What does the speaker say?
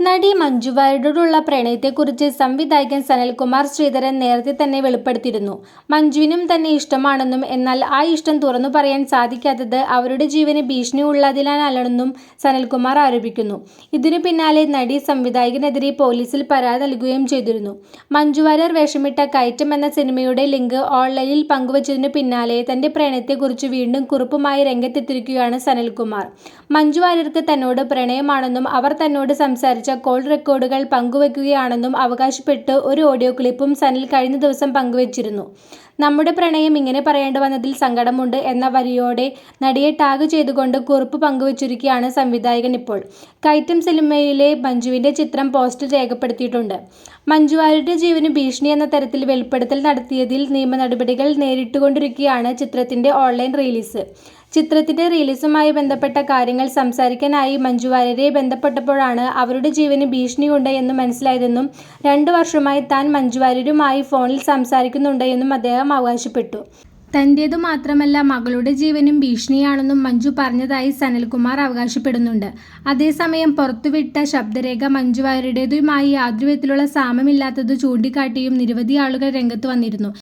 നടി മഞ്ജു വാര്യരോടുള്ള പ്രണയത്തെക്കുറിച്ച് സംവിധായകൻ സനൽകുമാർ ശ്രീധരൻ നേരത്തെ തന്നെ വെളിപ്പെടുത്തിയിരുന്നു. മഞ്ജുവിനും തന്നെ ഇഷ്ടമാണെന്നും എന്നാൽ ആ ഇഷ്ടം തുറന്നു പറയാൻ സാധിക്കാത്തത് അവരുടെ ജീവന് ഭീഷണി ഉള്ളതിനാലാണെന്നും സനൽകുമാർ ആരോപിക്കുന്നു. ഇതിനു പിന്നാലെ നടി സംവിധായകനെതിരെ പോലീസിൽ പരാതി നൽകുകയും ചെയ്തിരുന്നു. മഞ്ജു വാര്യർ വേഷമിട്ട കയറ്റം എന്ന സിനിമയുടെ ലിങ്ക് ഓൺലൈനിൽ പങ്കുവച്ചതിനു പിന്നാലെ തന്റെ പ്രണയത്തെക്കുറിച്ച് വീണ്ടും കുറിപ്പുമായി രംഗത്തെത്തിയിരിക്കുകയാണ് സനൽകുമാർ. മഞ്ജു വാര്യർക്ക് തന്നോട് പ്രണയമാണെന്നും അവർ തന്നോട് സംസാരിച്ച. കോൾ റെക്കോർഡുകൾ പങ്കുവെക്കുകയാണെന്നും അവകാശപ്പെട്ട് ഒരു ഓഡിയോ ക്ലിപ്പും സനിൽ കഴിഞ്ഞ ദിവസം പങ്കുവച്ചിരുന്നു. നമ്മുടെ പ്രണയം ഇങ്ങനെ പറയേണ്ടി വന്നതിൽ സങ്കടമുണ്ട് എന്ന വരിയോടെ നടിയെ ടാഗ് ചെയ്തുകൊണ്ട് കുറിപ്പ് പങ്കുവച്ചിരിക്കുകയാണ് സംവിധായകൻ ഇപ്പോൾ. കയറ്റം സിനിമയിലെ മഞ്ജുവിന്റെ ചിത്രം പോസ്റ്റ് രേഖപ്പെടുത്തിയിട്ടുണ്ട്. മഞ്ജുവാരുടെ ജീവന് ഭീഷണി എന്ന തരത്തിൽ വെളിപ്പെടുത്തൽ നടത്തിയതിൽ നിയമ നടപടികൾ നേരിട്ടുകൊണ്ടിരിക്കുകയാണ് ചിത്രത്തിന്റെ ഓൺലൈൻ റിലീസ്. ചിത്രത്തിന്റെ റിലീസുമായി ബന്ധപ്പെട്ട കാര്യങ്ങൾ സംസാരിക്കാനായി മഞ്ജു വാര്യരെ ബന്ധപ്പെട്ടപ്പോഴാണ് അവരുടെ ജീവന് ഭീഷണിയുണ്ട് എന്ന് മനസ്സിലായതെന്നും രണ്ടു വർഷമായി താൻ മഞ്ജു വാര്യരുമായി ഫോണിൽ സംസാരിക്കുന്നുണ്ട് എന്നും അദ്ദേഹം അവകാശപ്പെട്ടു. തന്റേത് മാത്രമല്ല മകളുടെ ജീവനും ഭീഷണിയാണെന്നും മഞ്ജു പറഞ്ഞതായി സനൽകുമാർ അവകാശപ്പെടുന്നുണ്ട്. അതേസമയം പുറത്തുവിട്ട ശബ്ദരേഖ മഞ്ജു വാര്യരുടേതുമായി യാതൊരു വിധത്തിലുള്ള സാമ്യമില്ലാത്തത് ചൂണ്ടിക്കാട്ടിയും നിരവധി ആളുകൾ രംഗത്ത് വന്നിരുന്നു.